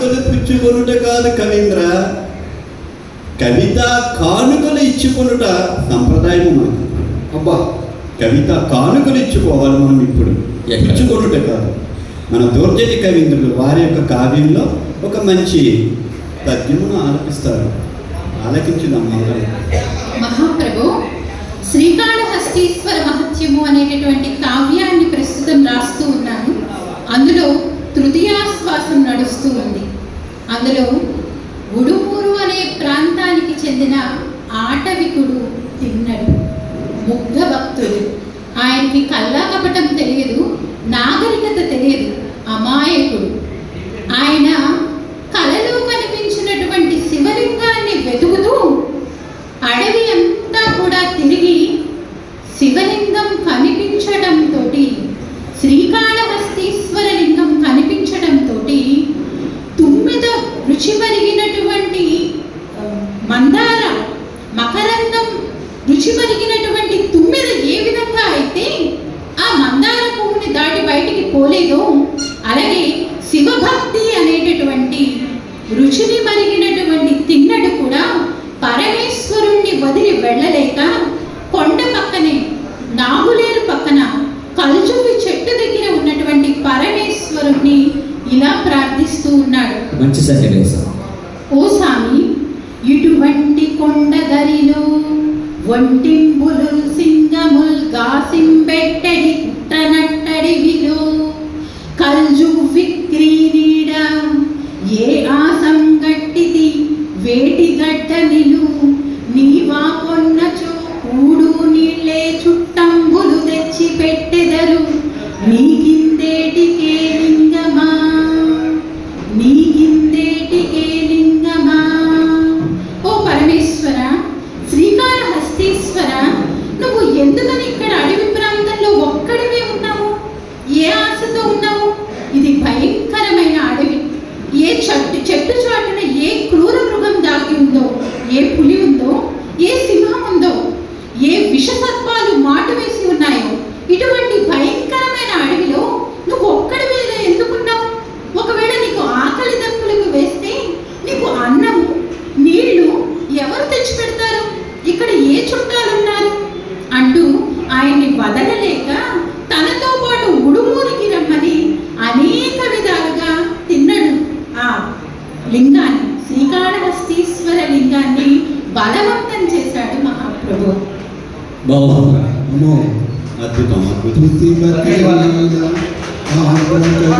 పుచ్చుకొనుట కాదు కవీంద్ర. కవిత కానుకలు ఇచ్చుకొనుట సంప్రదాయం మనకు అబ్బా. కవిత కానుకలు ఇచ్చుకోవాలి మనం ఇప్పుడు? ఇచ్చుకొనుట కాదు. మన దూర్జటి కవీంద్రులు వారి యొక్క కావ్యంలో ఒక మంచి పద్యమును ఆలపిస్తారు. ఆలకించుదాం మహాప్రభు శ్రీకాళహస్తీశ్వర మహత్యము అనేటటువంటి కావ్యాన్ని ప్రస్తుతం రాస్తూ ఉన్నాను. అందులో తృతీయాశ్వాసం నడుస్తూ ఉంది. అందులో ఉడుమూరు అనే ప్రాంతానికి చెందిన ఆటవికుడు తిన్నడు. ముగ్ధ భక్తుడు. ఆయనకి కల్లా కపటం తెలియదు నాగరికత తెలియదు అమాయకుడు. ఆయన కలలో కనిపించినటువంటి శివలింగాన్ని వెతుకుతూ అడవి అంతా కూడా తిరిగి శివలింగం కనిపించడంతో శ్రీకాళహస్తీశ్వర లింగం కనిపించడంతో తుమ్మిద రుచి మరిగినటువంటి మందార మకరందం రుచి మరిగినటువంటి తుమ్మిద ఏ విధంగా అయితే ఆ మందార పువ్వుని దాటి బయటికి పోలేదో అలాగే శివభక్తి అనేటటువంటి రుచిని మరిగినటువంటి తిన్నడు కూడా పరమేశ్వరుణ్ణి వదిలి వెళ్ళలేక కొండ పక్కనే నాగులేరు పక్కన కలుచూరి చెట్టు దగ్గర ఉన్నటువంటి పరమేశ్వరుణ్ణి మంచి సన్నివేశం ఓ స్వామి ఇటువంటి కొండ దరిలో ఒంటింపులు సింగముల్ గాసింబెట్టడి కుట్టనట్టడివిలో కల్జు విక్రీనీడ ఏ ఆసంగట్టిది వేటి గడ్డ నిలు నీవా కొన్న పులి ఏ సింహం ఉందో ఏ విషసత్వాలు మాటు వేసి ఉన్నాయో ఇటువంటి భయంకరమైన అడవిలో నువ్వు ఒక్కడి మీద ఎందుకున్నావు ఒకవేళ నీకు ఆకలి దప్పులకు వేస్తే నీకు అన్నము నీళ్ళు ఎవరు తెచ్చి పెడతారు? ఇక్కడ ఏ చుట్టాలు ఉన్నారు అంటూ ఆయన్ని వదలలేక తనతో పాటు ఉడుమూరికి రమ్మని అనేక విధాలుగా తిన్నడు ఆ లింగాన్ని శ్రీకాళహస్తీశ్వర లింగాన్ని. బలవంతం చేశాడు మహాప్రభు. అద్భుతం అద్భుతం.